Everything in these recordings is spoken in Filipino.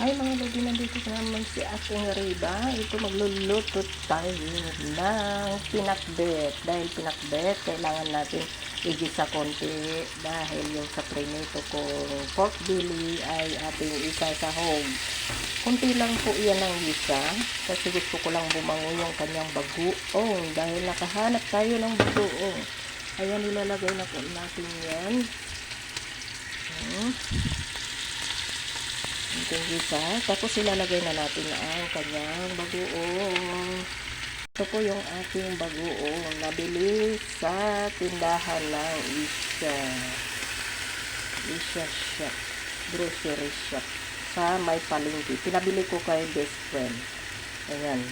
Ay mga baby, nandito na naman si Ating Riba. Ito magluluto tayo ng pinakbet. Dahil pinakbet, kailangan natin igisa konti dahil yung sa prinito kong pork belly ay ating isasahog. Kunti lang po yan ang isa kasi gusto ko lang bumango yung kanyang bagoong dahil nakahanap tayo ng bagoong. Ayan, nilalagay na po natin yan. Hmm. Itong isa. Tapos ilalagay na natin ang kanyang bagoong. Ito po yung ating bagoong. Nabili sa tindahan ng Isha. Isha Shop. Grocery shop. Sa may palengke. Pinabili ko kay best friend. Ayan.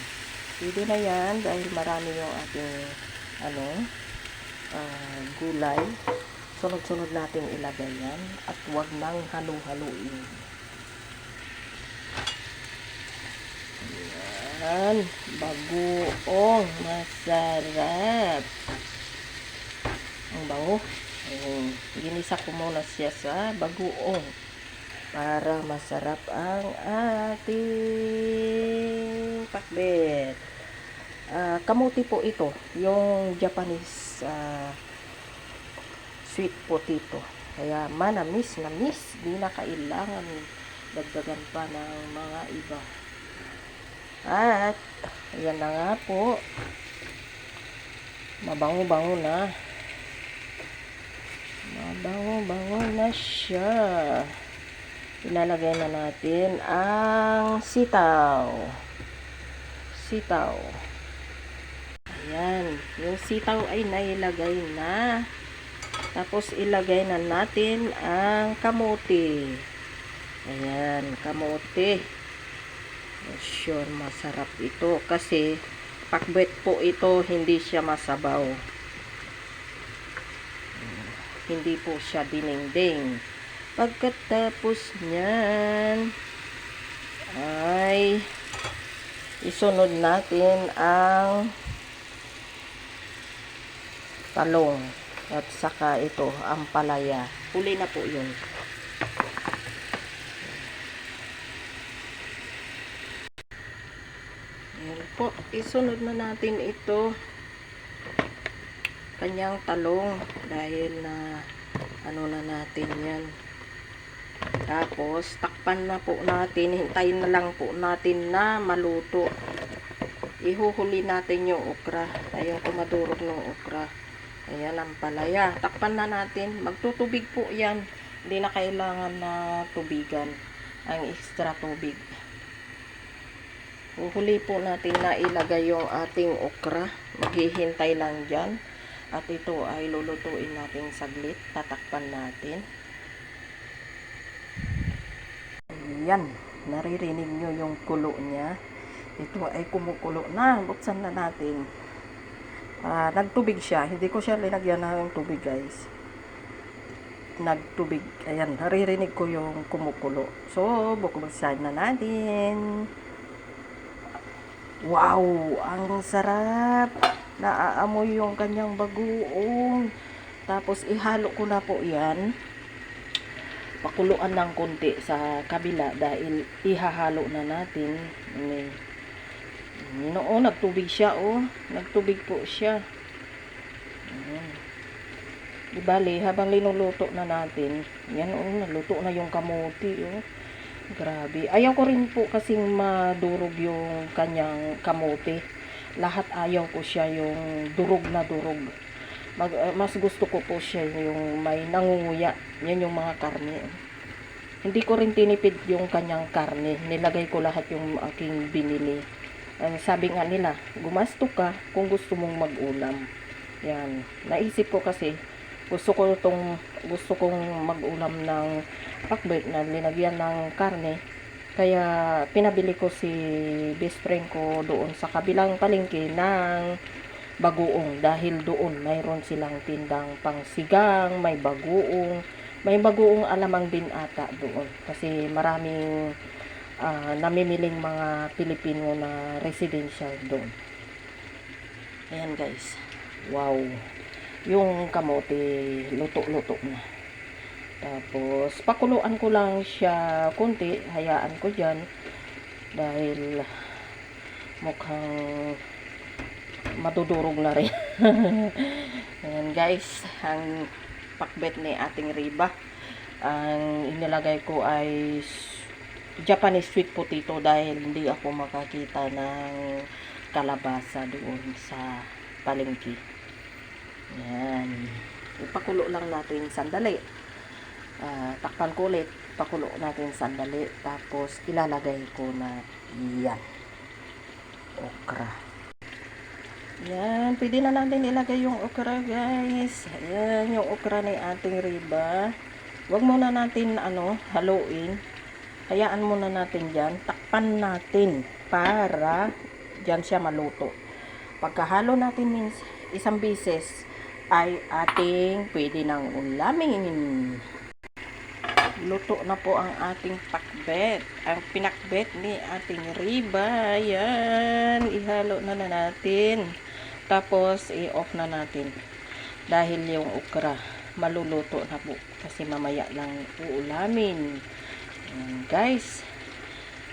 Pwede na yan dahil marami yung ating ano, ah, gulay. Sunod-sunod natin ilagay yan. At huwag nang halu-haluin. Yan. Bagoong. Masarap. Ang bango. Ayun. Ginisa ko muna siya sa bagoong. Para masarap ang ating pakbet. Ah, kamuti po ito. Yung Japanese ah, sweet potato. Kaya manamis, namis. Di na kailangan dagdagan pa ng mga iba. At, ayan na nga po. Mabango-bango na. Mabango-bango na siya. Ilalagay na natin ang sitaw. Sitaw. Ayan. Yung sitaw ay nailagay na. Tapos ilagay na natin ang kamote. Ayan, kamote. Sure, masarap ito kasi pakbet po ito, hindi siya masabaw. Hindi po siya dinengdeng. Pagkatapos niyan ay isunod natin ang talong at saka ito ang palaya. Huli na po yun. Ayan po, isunod na natin ito kanyang talong dahil na ano na natin yan. Tapos, takpan na po natin, hintayin na lang po natin na maluto. Ihuhuli natin yung okra, ayun kumadurog ng okra. Ayan ang palaya. Takpan na natin, magtutubig po yan. Hindi na kailangan na tubigan ang extra tubig. Uhuli po natin na ilagay yung ating okra. Maghihintay lang dyan. At ito ay lulutuin natin saglit. Tatakpan natin. Ayan. Naririnig nyo yung kulo niya. Ito ay kumukulo na. Buksan na natin. Ah, nagtubig siya. Hindi ko siya linagyan ng tubig guys. Nagtubig. Ayan. Naririnig ko yung kumukulo. So, buksan na natin. Wow! Ang sarap! Naaamoy yung kanyang bagoong. Tapos ihalo ko na po yan. Pakuluan ng konti sa kabila dahil ihahalo na natin. Noon, nagtubig siya, oh. Nagtubig po siya. Di bali, habang linuluto na natin, yan, oh, naluto na yung kamuti, oh. Grabe. Ayaw ko rin po kasing madurog yung kanyang kamote. Lahat ayaw ko siya yung durog na durog. Mag, eh, mas gusto ko po siya yung may nangunguya. Yan yung mga karne. Hindi ko rin tinipid yung kanyang karne. Nilagay ko lahat yung aking binili. Ang sabi nga nila, gumasto ka kung gusto mong mag-ulam. Yan. Naisip ko kasi, gusto ko tong gusto kong mag-ulam ng pakbet na linagyan ng karne. Kaya pinabili ko si best friend ko doon sa kabilang palengke ng bagoong dahil doon mayroon silang tindang pangsigang, may bagoong, may bagoong alamang din ata doon kasi maraming ah, namimiling mga Pilipino na residential doon. Ayan guys. Wow. Yung kamote luto-luto na. Tapos, pakuluan ko lang siya kunti. Hayaan ko dyan. Dahil mukhang madudurog na rin. Ayan guys, ang pakbet ni ating riba. Ang inilagay ko ay Japanese sweet potato dahil hindi ako makakita ng kalabasa doon sa palengke. Yan. Ipakulo lang natin sandali. Ah, takpan ko ulit. Pakulo natin sandali. Tapos ilalagay ko na yan. Okra. Yan. Pwede na natin ilagay yung okra guys. Ayan yung okra ni ating riba. Huwag muna natin ano, haluin. Hayaan muna natin dyan. Takpan natin para dyan siya maluto. Pagkahalo natin means isang bises ay ating pwede nang ulamin. Luto na po ang ating pakbet. Ang pinakbet ni ating riba. Yan. Ihalo na na natin. Tapos, i-off na natin. Dahil yung okra, maluluto na po. Kasi mamaya lang uulamin. Ayan, guys.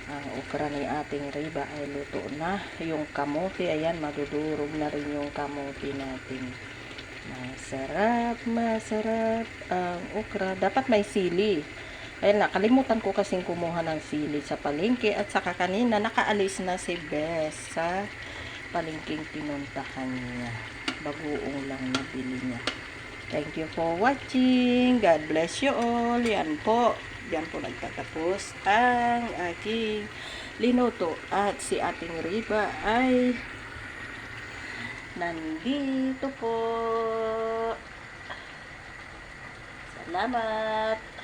Ang okra ni ating riba ay luto na. Yung kamote, ayan, madudurog na rin yung kamote natin. Masarap, masarap ang okra. Dapat may sili. Ayun, nakalimutan ko kasing kumuha ng sili sa palengke at saka kanina nakaalis na si Bess sa palengking pinuntahan niya. Bagoong lang nabili niya. Thank you for watching. God bless you all. Yan po. Yan po nagtatapos ang aking linuto. At si ating riba ay nandito po. Salamat.